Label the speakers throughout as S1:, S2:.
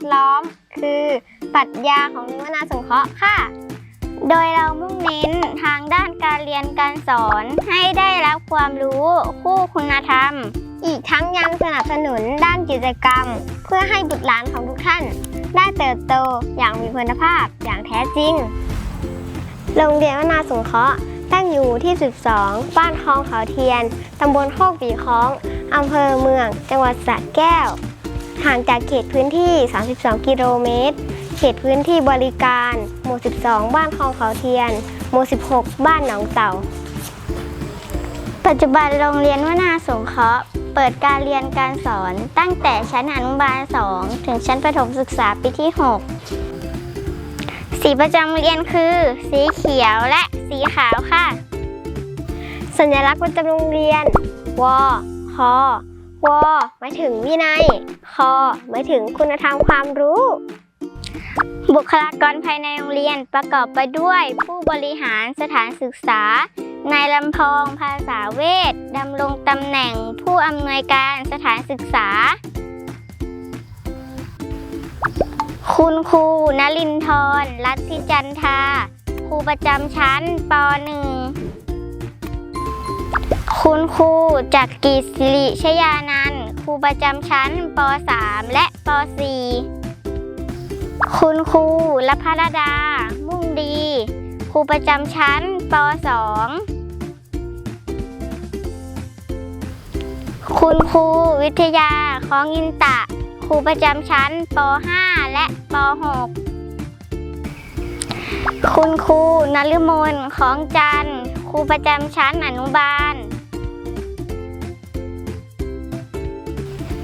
S1: ดล้อม คือปรัชญาของนิวนาสงเคราะห์ค่ะ
S2: โดยเรามุ่งเน้นทางด้านการเรียนการสอนให้ได้รับความรู้คู่คุณธรรม
S1: อีกทั้งยังสนับสนุนด้านกิจกรรม เพื่อให้บุตรหลานของทุกท่าน ได้เติบโตอย่างมีคุณภาพอย่างแท้จริง โรงเรียนวนาสงเคราะห์ตั้งอยู่ที่ 12 บ้านคลองเขาเทียน ตำบลโคกปีคล้อง อำเภอเมือง จังหวัดสระแก้ว ห่างจากเขตพื้นที่ 32 กิโลเมตร เขตพื้นที่บริการ หมู่ 12 บ้านคลองเขาเทียน หมู่ 16 บ้านหนองเต่า
S2: ปัจจุบันโรงเรียนวนาสงเคราะห์เปิดการเรียนการสอนตั้งแต่ชั้นอนุบาล 2 ถึงชั้นประถมศึกษาปีที่ 6 สีประจำเรียนคือ สีเขียวและสีขาวค่ะ
S1: สัญลักษณ์ประจำโรงเรียน ว ค วหมายถึงวินัยคหมายถึงคุณธรรมความรู้
S2: บุคลากรภายในโรงเรียนประกอบไปด้วย ผู้บริหารสถานศึกษา นายลำพองภาษาเวทดำรงตำแหน่งผู้อำนวยการสถานศึกษา คุณครูนลินทรรัตธิจันทาครูประจำชั้นป .1 คุณครูจักรีศิริชยานันท์ครูประจำชั้นป .3 และป .4 คุณครูลพรดา มุ่งดี ครูประจำชั้นป .2 คุณครูวิทยาของอินตะ ครูประจำชั้นป .5 และป .6 คุณครูนฤมลของจันทร์ครูประจำชั้นอนุบาล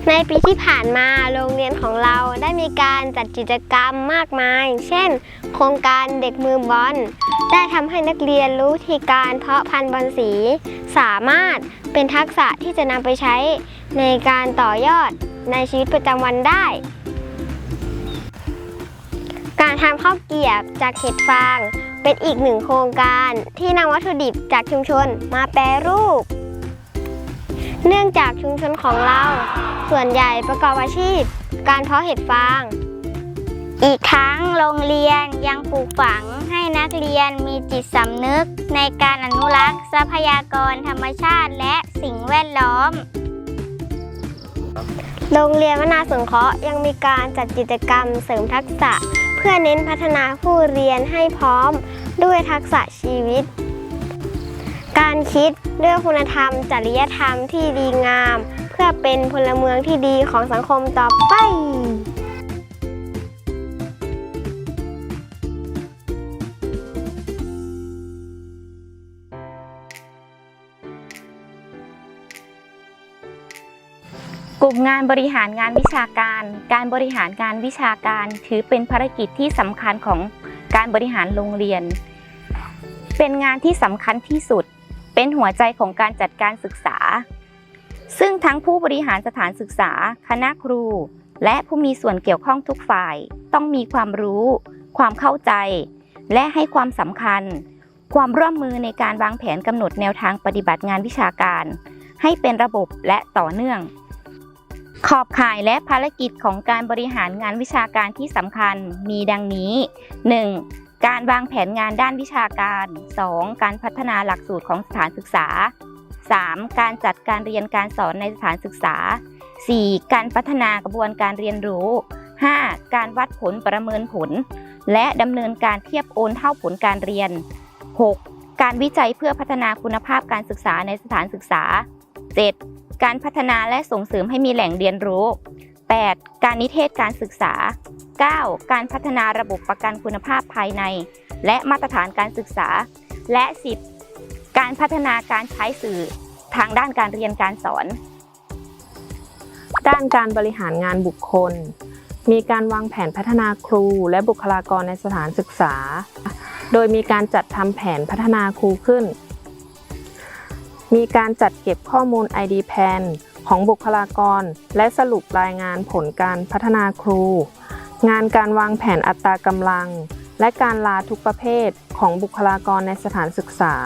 S1: ในปีที่ผ่านมาโรงเรียนของเราได้มีการจัดกิจกรรมมากมาย เช่น โครงการเด็กมือบอลได้ทำให้นักเรียนรู้วิธีการเพาะพันธุ์บอลสี สามารถเป็นทักษะที่จะนำไปใช้ในการต่อยอดในชีวิตประจำวันได้ การทำข้าวเกียบจากเห็ดฟาง เป็นอีกหนึ่งโครงการที่นำวัตถุดิบจากชุมชนมาแปรรูป เนื่องจากชุมชนของเรา ส่วนใหญ่ประกอบอาชีพ การเพาะเห็ดฟาง
S2: อีกทั้งโรงเรียนยังปลูกฝังให้นักเรียนมีจิตสำนึก ในการอนุรักษ์ทรัพยากรธรรมชาติและสิ่งแวดล้อม
S1: โรงเรียนวนาสงเคราะห์ยังมีการจัดกิจกรรมเสริมทักษะ เพื่อเน้นพัฒนาผู้เรียนให้พร้อมด้วยทักษะชีวิต การคิดเรื่องคุณธรรม จริยธรรมที่ดีงาม พื่อเป็นพลเมืองที่ดีของสังคมต่อไป
S3: กลุ่มงานบริหารงานวิชาการ การบริหารงานวิชาการ ถือเป็นภารกิจที่สำคัญของการบริหารโรงเรียน เป็นงานที่สำคัญที่สุด เป็นหัวใจของการจัดการศึกษา ซึ่งทั้งผู้บริหารสถานศึกษา คณะครู และผู้มีส่วนเกี่ยวข้องทุกฝ่าย ต้องมีความรู้ ความเข้าใจ และให้ความสำคัญ ความร่วมมือในการวางแผนกำหนดแนวทางปฏิบัติงานวิชาการ ให้เป็นระบบและต่อเนื่อง ขอบข่ายและภารกิจของการบริหารงานวิชาการที่สำคัญมีดังนี้ 1. การวางแผนงานด้านวิชาการ 2. การพัฒนาหลักสูตรของสถานศึกษา 3. การจัดการเรียนการสอนในสถานศึกษา 4. การพัฒนากระบวนการเรียนรู้ 5. การวัดผลประเมินผล และดำเนินการเทียบโอนเท่าผลการเรียน 6. การวิจัยเพื่อพัฒนาคุณภาพการศึกษาในสถานศึกษา 7. การพัฒนาและส่งเสริมให้มีแหล่งเรียนรู้ 8. การนิเทศการศึกษา 9. การพัฒนาระบบประกันคุณภาพภายใน และมาตรฐานการศึกษา และ 10. การพัฒนาการใช้สื่อทางด้านการเรียนการสอน
S4: ด้านการบริหารงานบุคคล มีการวางแผนพัฒนาครูและบุคลากรในสถานศึกษา โดยมีการจัดทำแผนพัฒนาครูขึ้น มีการจัดเก็บข้อมูล ID Plan ของบุคลากร และสรุปรายงานผลการพัฒนาครู งานการวางแผนอัตรากำลัง และการลาทุกประเภทของบุคลากรในสถานศึกษา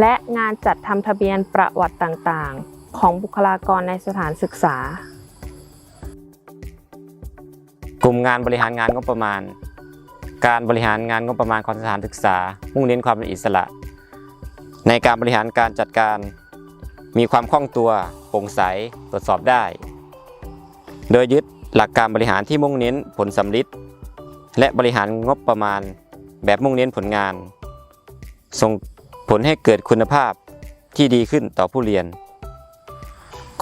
S4: และงานจัดทำทะเบียนประวัติต่างๆ ของบุคลากรในสถานศึกษา
S5: กลุ่มงานบริหารงานงบประมาณ การบริหารงานงบประมาณของสถานศึกษา มุ่งเน้นความเป็นอิสระ ในการบริหารการจัดการ มีความคล่องตัวโปร่งใสตรวจสอบได้ โดยยึดหลักการบริหารที่มุ่งเน้นผลสำลิดและบริหารงบประมาณ แบบมุ่งเน้นผลงาน ส่ง ผลให้เกิดคุณภาพที่ดีขึ้นต่อผู้เรียน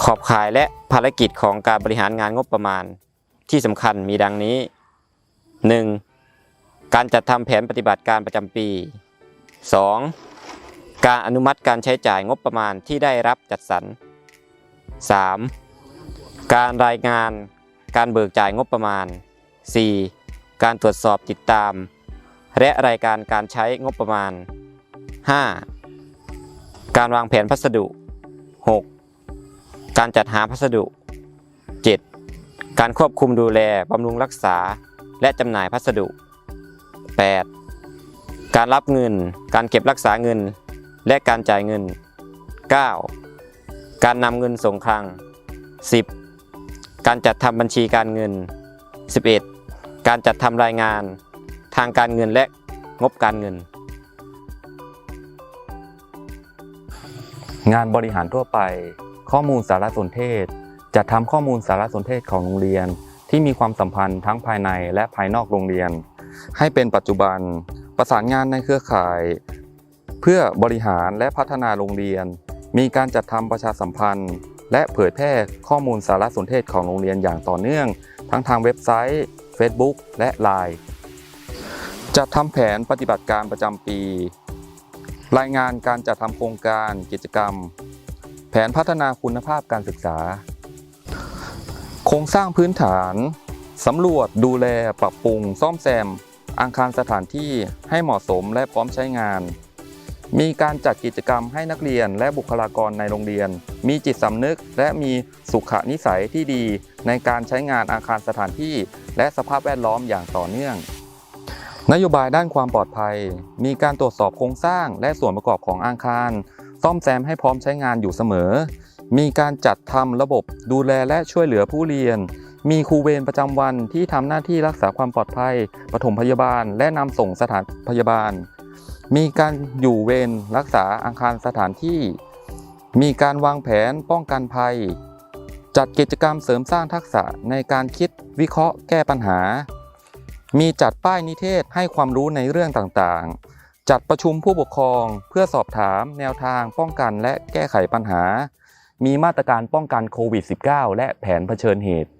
S5: ขอบข่ายและภารกิจของการบริหารงานงบประมาณที่สำคัญมีดังนี้ 1. การจัดทำแผนปฏิบัติการประจำปี 2. การอนุมัติการใช้จ่ายงบประมาณที่ได้รับจัดสรร 3. การรายงานการเบิกจ่ายงบประมาณ 4. การตรวจสอบติดตาม และรายการการใช้งบประมาณ 5. การวางแผนพัสดุ 6. การจัดหาพัสดุ 7. การควบคุมดูแลบำรุงรักษา และจำหน่ายพัสดุ 8. การรับเงิน การเก็บรักษาเงิน และการจ่ายเงิน 9. การนำเงินส่งคลัง 10. การจัดทำบัญชีการเงิน 11. การจัดทำรายงาน ทางการเงินและงบการเงิน
S6: งานบริหารทั่วไป ข้อมูลสารสนเทศ จัดทำข้อมูลสารสนเทศของโรงเรียน ที่มีความสัมพันธ์ทั้งภายในและภายนอกโรงเรียน ให้เป็นปัจจุบัน ประสานงานในเครือข่าย เพื่อบริหารและพัฒนาโรงเรียน มีการจัดทำประชาสัมพันธ์ และเผยแพร่ข้อมูลสารสนเทศของโรงเรียนอย่างต่อเนื่อง ทั้งทางเว็บไซต์ Facebook และ Line จัดทำแผนปฏิบัติการประจำปี รายงานการจัดทำโครงการกิจกรรม แผนพัฒนาคุณภาพการศึกษา โครงสร้างพื้นฐานสำรวจดูแลปรับปรุง ซ่อมแซม อาคารสถานที่ให้เหมาะสมและพร้อมใช้งาน มีการจัดกิจกรรมให้นักเรียนและบุคลากรในโรงเรียน มีจิตสำนึกและมีสุขนิสัยที่ดีในการใช้งานอาคารสถานที่ และสภาพแวดล้อมอย่างต่อเนื่อง นโยบายด้านความปลอดภัย มีการตรวจสอบโครงสร้างและส่วนประกอบของอาคาร ซ่อมแซมให้พร้อมใช้งานอยู่เสมอ มีการจัดทำระบบดูแลและช่วยเหลือผู้เรียน มีครูเวรประจำวันที่ทำหน้าที่รักษาความปลอดภัย ปฐมพยาบาล และนำส่งสถานพยาบาล มีการอยู่เวรรักษาอาคารสถานที่ มีการวางแผนป้องกันภัย จัดกิจกรรมเสริมสร้างทักษะในการคิดวิเคราะห์แก้ปัญหา มีจัดป้ายนิเทศให้ความรู้ในเรื่องต่างๆ จัดประชุมผู้ปกครองเพื่อสอบถามแนวทางป้องกันและแก้ไขปัญหา มีมาตรการป้องกันโควิด -19 และแผนเผชิญเหตุ